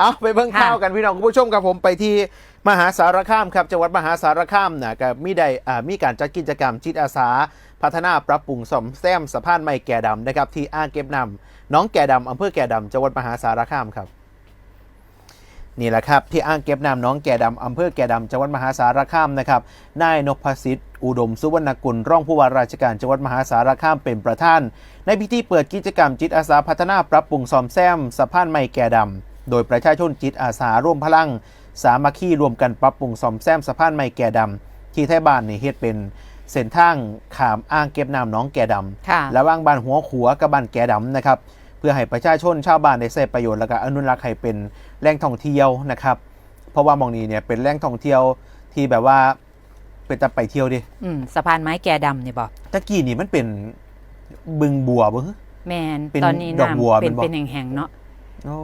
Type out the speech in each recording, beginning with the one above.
เอาไปเบิ่งค่ะข่าวกันพี่น้องคุณผู้ชมครับผมไปที่มหาสารคามครับจังหวัดมหาสารคามนะก็มีได้อ่ามีการจัดกิจกรรมจิตอาสา พัฒนาปรับปรุงซ่อมแซมสะพานไม้แก่ดำนะครับที่อ่างเก็บน้ำน้องแก่ดำอำเภอแก่ดำจังหวัดมหาสารคามครับนี่แหละครับที่อ่างเก็บน้ำน้องแก่ดำอำเภอแก่ดำจังหวัดมหาสารคามนะครับนายนพสิทธิ์อุดมสุวรรณกุลรองผู้ว่าราชการจังหวัดมหาสารคามเป็นประธาน ในพิธีเปิดกิจกรรมจิตอาสาพัฒนาปรับปรุงซ่อมแซมสะพานไม้แก่ดำ โดยประชาชนจิตอาสาร่วมพลัง สามัคคีรวมกันปรับปรุงซ่อมแซมสะพานไม้แก่ดำที่ไทยบ้านนี่เฮ็ดเป็นเส้นทางขามอ่างเก็บน้ำน้องแก่ดำค่ะระหว่างบ้านหัวขัวกับบ้านแก่ดำนะครับเพื่อให้ประชาชนชาวบ้านได้ใช้ประโยชน์และก็อนุรักษ์ให้เป็นแหล่งท่องเที่ยวนะครับ เพราะว่ามองนี้เนี่ยเป็นแหล่งท่องเที่ยวที่แบบว่าเป็นตะไปเที่ยวดิอืมสะพานไม้แก่ดำนี่บอกตะกี้นี่มันเป็นบึงบัวบ่ฮึแมนเป็นตอนนี้ดอกบัวน้ำเป็นเป็นบ่เป็นแห่งๆเนาะ โอ้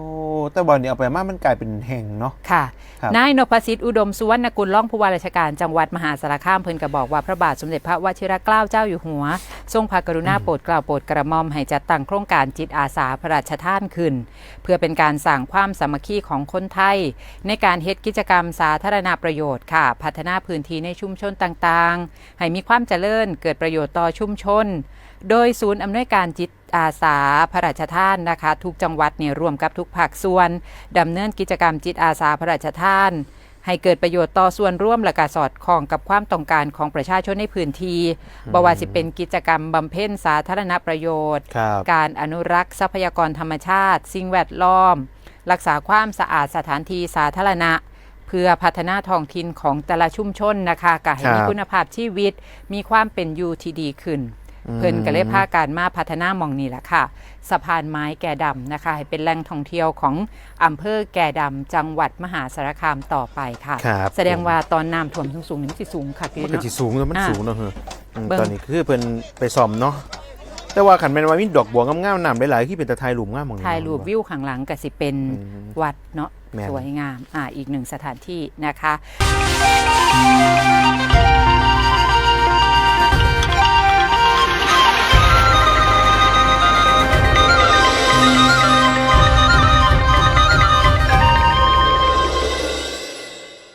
แต่วันนี้เอาไปมามันกลายเป็นแห่งเนาะค่ะครับนายนพสิทธิ์อุดมสุวรรณกุลรองผู้ว่าราชการจังหวัดมหาสารคามเพิ่นก็บอกว่าพระบาทสมเด็จพระวชิรเกล้าเจ้าอยู่หัว ทรงพระกรุณาโปรดเกล้าโปรดกระหม่อมให้จัดตั้งโครงการจิตอาสาพระราชทานขึ้น เพื่อเป็นการสร้างความสามัคคีของคนไทย ในการเฮ็ดกิจกรรมสาธารณประโยชน์ค่ะ พัฒนาพื้นที่ในชุมชนต่างๆ ให้มีความเจริญเกิดประโยชน์ต่อชุมชน โดยศูนย์อำนวยการจิต อาสาพระราชทานนะคะ ทุกจังหวัดเนี่ยรวมกับทุกภาคส่วนดำเนินกิจกรรมจิตอาสาพระราชทาน ให้เกิดประโยชน์ต่อส่วนร่วมและกสอดคล้องกับความต้องการของประชาชนในพื้นที่บ่ว่าสิเป็นกิจกรรมบำเพ็ญสาธารณประโยชน์ ครับ การอนุรักษ์ทรัพยากรธรรมชาติ สิ่งแวดล้อม รักษาความสะอาดสถานที่สาธารณะ เพื่อพัฒนาท้องถิ่นของแต่ละชุมชนนะคะก็ให้มีครับ คุณภาพชีวิต มีความเป็นอยู่ที่ดีขึ้น เพิ่นก็เลยพาการมาพัฒนาหมองนี้แหละค่ะ สะพานไม้แก่ดำนะคะ ให้เป็นแหล่งท่องเที่ยวของอำเภอแก่ดำจังหวัดมหาสารคามต่อไปค่ะ ครับ แสดงว่าตอนน้ำท่วมสูงๆนี่มันสิสูงค่ะพี่มันก็เนาะ สิสูงแล้วมันอ่าสูงเนาะเฮ้ยอืมเบิ่ง ตอนนี้คือเพิ่นไปซ่อมเนาะแต่ว่าขันแม่นว่ามีดอกบัวงามๆน้ำหลายๆที่เป็นตะไทยหลุมงามหมองนี้ถ่ายรูปวิวข้างหลังก็สิเป็นอืม วัดเนาะแม่น สวยงามอ่าอีกหนึ่งสถานที่นะคะ